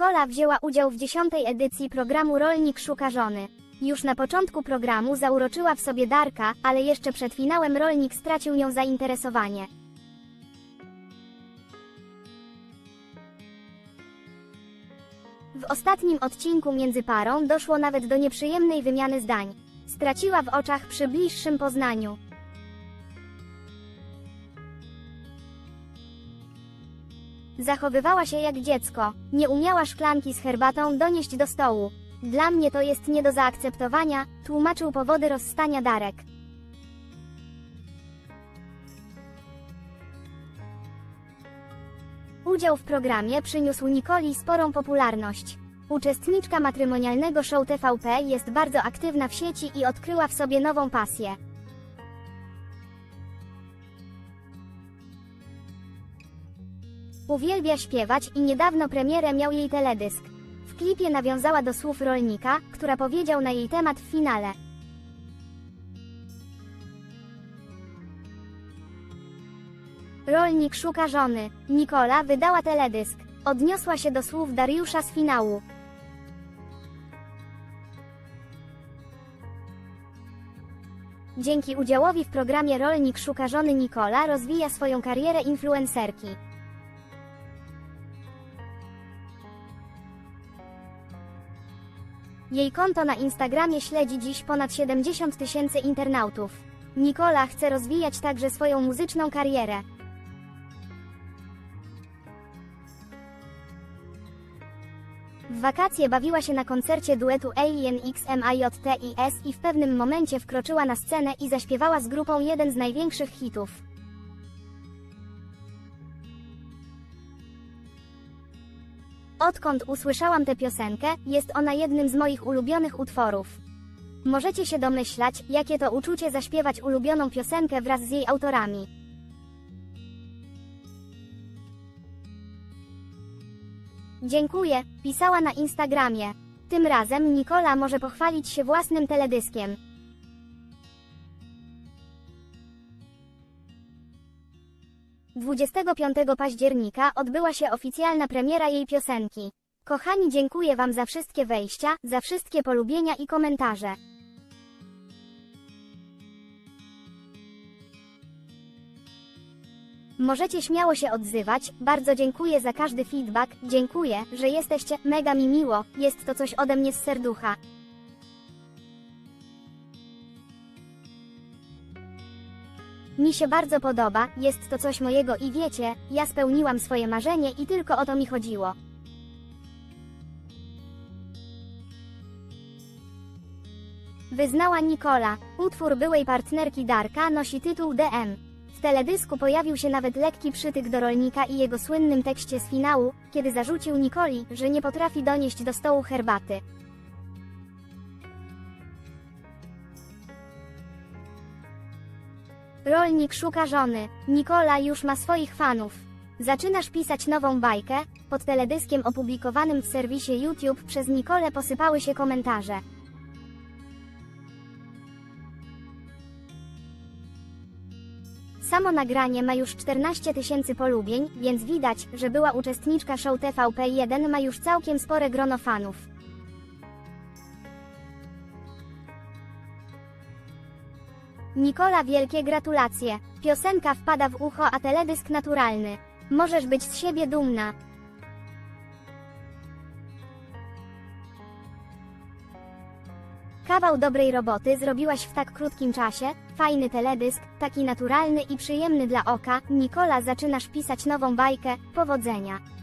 Nikola wzięła udział w dziesiątej edycji programu Rolnik Szuka Żony. Już na początku programu zauroczyła w sobie Darka, ale jeszcze przed finałem rolnik stracił nią zainteresowanie. W ostatnim odcinku między parą doszło nawet do nieprzyjemnej wymiany zdań. Straciła w oczach przy bliższym poznaniu. Zachowywała się jak dziecko, nie umiała szklanki z herbatą donieść do stołu. Dla mnie to jest nie do zaakceptowania, tłumaczył powody rozstania Darek. Udział w programie przyniósł Nikoli sporą popularność. Uczestniczka matrymonialnego show TVP jest bardzo aktywna w sieci i odkryła w sobie nową pasję. Uwielbia śpiewać i niedawno premierę miał jej teledysk. W klipie nawiązała do słów rolnika, która powiedział na jej temat w finale. Rolnik szuka żony. Nikola wydała teledysk. Odniosła się do słów Dariusza z finału. Dzięki udziałowi w programie Rolnik szuka żony Nikola rozwija swoją karierę influencerki. Jej konto na Instagramie śledzi dziś ponad 70 tysięcy internautów. Nikola chce rozwijać także swoją muzyczną karierę. W wakacje bawiła się na koncercie duetu Alien X MIJTIS i w pewnym momencie wkroczyła na scenę i zaśpiewała z grupą jeden z największych hitów. Odkąd usłyszałam tę piosenkę, jest ona jednym z moich ulubionych utworów. Możecie się domyślać, jakie to uczucie zaśpiewać ulubioną piosenkę wraz z jej autorami. Dziękuję, pisała na Instagramie. Tym razem Nikola może pochwalić się własnym teledyskiem. 25 października odbyła się oficjalna premiera jej piosenki. Kochani, dziękuję Wam za wszystkie wejścia, za wszystkie polubienia i komentarze. Możecie śmiało się odzywać, bardzo dziękuję za każdy feedback, dziękuję, że jesteście, mega mi miło, jest to coś ode mnie z serducha. Mi się bardzo podoba, jest to coś mojego i wiecie, ja spełniłam swoje marzenie i tylko o to mi chodziło. Wyznała Nikola. Utwór byłej partnerki Darka nosi tytuł DM. W teledysku pojawił się nawet lekki przytyk do rolnika i jego słynnym tekście z finału, kiedy zarzucił Nikoli, że nie potrafi donieść do stołu herbaty. Rolnik szuka żony. Nikola już ma swoich fanów. Zaczynasz pisać nową bajkę? Pod teledyskiem opublikowanym w serwisie YouTube przez Nikolę posypały się komentarze. Samo nagranie ma już 14 tysięcy polubień, więc widać, że była uczestniczka show TVP1 ma już całkiem spore grono fanów. Nikola wielkie gratulacje. Piosenka wpada w ucho, a teledysk naturalny. Możesz być z siebie dumna. Kawał dobrej roboty zrobiłaś w tak krótkim czasie, fajny teledysk, taki naturalny i przyjemny dla oka. Nikola zaczynasz pisać nową bajkę, powodzenia.